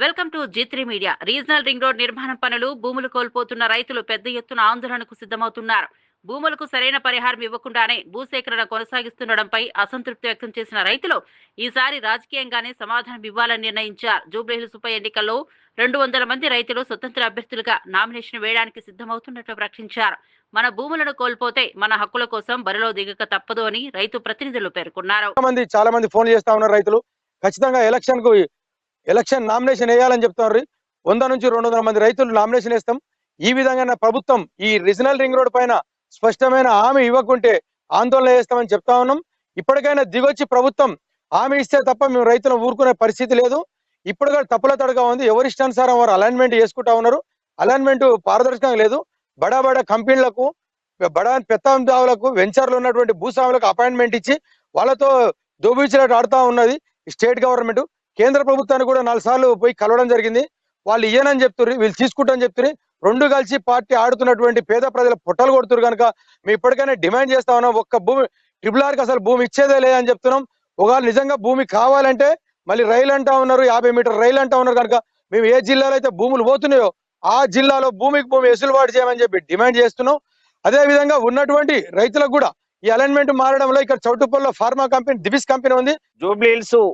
Welcome to జిత్రి media. Regional ring road నిర్మాణం పనులు భూములు కోల్పోతున్న రైతులు పెద్ద ఎత్తున ఆందోళనకు సిద్ధమవుతున్నారు. భూములకు సరైన పరిహారం ఇవ్వకుండానే భూసేకరణ కొనసాగిస్తుండడంపై అసంతృప్తి వ్యక్తం చేసిన రైతులు ఈసారి రాజకీయంగానే సమాధానం ఇవ్వాలని నిర్ణయించారు. జూబ్లీహిల్స్ ఉప ఎన్నికల్లో రెండు వందల మంది రైతులు స్వతంత్ర అభ్యర్థులుగా నామినేషన్ వేయడానికి సిద్ధమవుతున్నట్లు ప్రకటించారు. మన భూములను కోల్పోతే మన హక్కుల కోసం బరిలో దిగక తప్పదు అని రైతు ప్రతినిధులు పేర్కొన్నారు. చాలా మంది చాలా మంది ఫోన్ చేస్తా ఉన్నారు రైతులు. ఖచ్చితంగా ఎలక్షన్కు ఎలక్షన్ నామినేషన్ వేయాలని చెప్తున్నారు. వంద నుంచి రెండు వందల మంది రైతులు నామినేషన్ వేస్తాం. ఈ విధంగా ప్రభుత్వం ఈ రీజనల్ రింగ్ రోడ్ పైన స్పష్టమైన హామీ ఇవ్వకుంటే ఆందోళన చేస్తామని చెప్తా ఉన్నాం. ఇప్పటికైనా దిగొచ్చి ప్రభుత్వం హామీ ఇస్తే తప్ప మేము రైతులను ఊరుకునే పరిస్థితి లేదు. ఇప్పుడు కూడా తప్పుల తడగా ఉంది. ఎవరి ఇష్టానుసారం వారు అలైన్మెంట్ చేసుకుంటా ఉన్నారు. అలైన్మెంట్ పారదర్శకంగా లేదు. బడా బడా కంపెనీలకు బడా పెత్తందావులకు వెంచర్లు ఉన్నటువంటి భూస్వాములకు అపాయింట్మెంట్ ఇచ్చి వాళ్ళతో దోబించినట్టు ఆడుతా ఉన్నది స్టేట్ గవర్నమెంట్. కేంద్ర ప్రభుత్వాన్ని కూడా నాలుగు సార్లు పోయి కలవడం జరిగింది. వాళ్ళు ఇయ్యనని చెప్తున్నారు వీళ్ళు తీసుకుంటారని చెప్తున్నారు రెండు కలిసి పార్టీ ఆడుతున్నటువంటి పేద ప్రజల పొట్టలు కొడుతున్నారు కనుక మేము ఇప్పటికైనా డిమాండ్ చేస్తా ఉన్నాం. ఒక్క భూమి ట్రిపుల్ ఆర్కి అసలు భూమి ఇచ్చేదే లేదని చెప్తున్నాం. ఒకవేళ నిజంగా భూమి కావాలంటే మళ్ళీ రైలు అంటా ఉన్నారు యాభై మీటర్ రైలు అంటా ఉన్నారు కనుక మేము ఏ జిల్లాలో అయితే భూములు పోతున్నాయో ఆ జిల్లాలో భూమికి భూమి వెసులుబాటు చేయమని చెప్పి డిమాండ్ చేస్తున్నాం. అదే విధంగా ఉన్నటువంటి రైతులకు కూడా ఈ అలైన్మెంట్ మారడంలో ఇక్కడ చౌటుపల్లిలో ఫార్మా కంపెనీ దివిస్ కంపెనీ ఉంది. జూబ్లీ హిల్స్